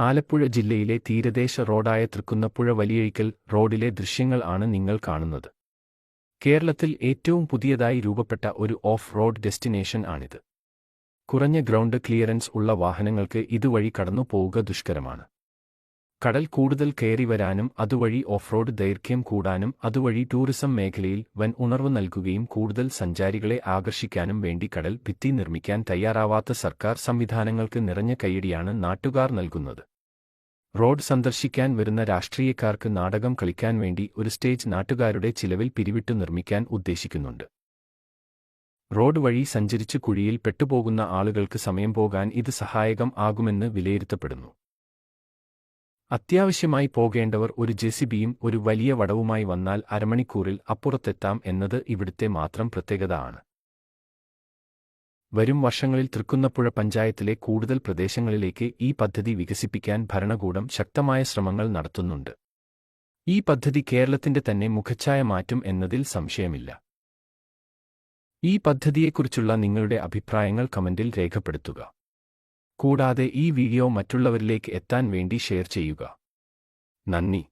ആലപ്പുഴ ജില്ലയിലെ തീരദേശ റോഡായ തൃക്കുന്നപ്പുഴ വലിയഴിക്കൽ റോഡിലെ ദൃശ്യങ്ങൾ ആണ് നിങ്ങൾ കാണുന്നത്. കേരളത്തിൽ ഏറ്റവും പുതിയതായി രൂപപ്പെട്ട ഒരു ഓഫ് റോഡ് ഡെസ്റ്റിനേഷൻ ആണിത്. കുറഞ്ഞ ഗ്രൗണ്ട് ക്ലിയറൻസ് ഉള്ള വാഹനങ്ങൾക്ക് ഇതുവഴി കടന്നു പോവുക ദുഷ്കരമാണ്. കടൽ കൂടുതൽ കയറി വരാനും അതുവഴി ഓഫ് റോഡ് ദൈർഘ്യം കൂടാനും അതുവഴി ടൂറിസം മേഖലയിൽ വൻ ഉണർവ് നൽകുകയും കൂടുതൽ സഞ്ചാരികളെ ആകർഷിക്കാനും വേണ്ടി കടൽ ഭിത്തി നിർമ്മിക്കാൻ തയ്യാറാവാത്ത സർക്കാർ സംവിധാനങ്ങൾക്ക് നിറഞ്ഞ കൈയടിയാണ് നാട്ടുകാർ നൽകുന്നത്. റോഡ് സന്ദർശിക്കാൻ വരുന്ന രാഷ്ട്രീയക്കാർക്ക് നാടകം കളിക്കാൻ വേണ്ടി ഒരു സ്റ്റേജ് നാട്ടുകാരുടെ ചിലവിൽ പിരിവിട്ട് നിർമ്മിക്കാൻ ഉദ്ദേശിക്കുന്നുണ്ട്. റോഡ് വഴി സഞ്ചരിച്ച് കുഴിയിൽ പെട്ടുപോകുന്ന ആളുകൾക്ക് സമയം പോകാൻ ഇത് സഹായകം ആകുമെന്ന് വിലയിരുത്തപ്പെടുന്നു. അത്യാവശ്യമായി പോകേണ്ടവർ ഒരു ജെസിബിയും ഒരു വലിയ വടവുമായി വന്നാൽ അരമണിക്കൂറിൽ അപ്പുറത്തെത്താം എന്നത് ഇവിടുത്തെ മാത്രം പ്രത്യേകത ആണ്. വരും വർഷങ്ങളിൽ തൃക്കുന്നപ്പുഴ പഞ്ചായത്തിലെ കൂടുതൽ പ്രദേശങ്ങളിലേക്ക് ഈ പദ്ധതി വികസിപ്പിക്കാൻ ഭരണകൂടം ശക്തമായ ശ്രമങ്ങൾ നടത്തുന്നുണ്ട്. ഈ പദ്ധതി കേരളത്തിന്റെ തന്നെ മുഖച്ഛായ മാറ്റും എന്നതിൽ സംശയമില്ല. ഈ പദ്ധതിയെക്കുറിച്ചുള്ള നിങ്ങളുടെ അഭിപ്രായങ്ങൾ കമന്റിൽ രേഖപ്പെടുത്തുക. കൂടാതെ ഈ വീഡിയോ മറ്റുള്ളവരിലേക്ക് എത്താൻ വേണ്ടി ഷെയർ ചെയ്യുക. നന്ദി.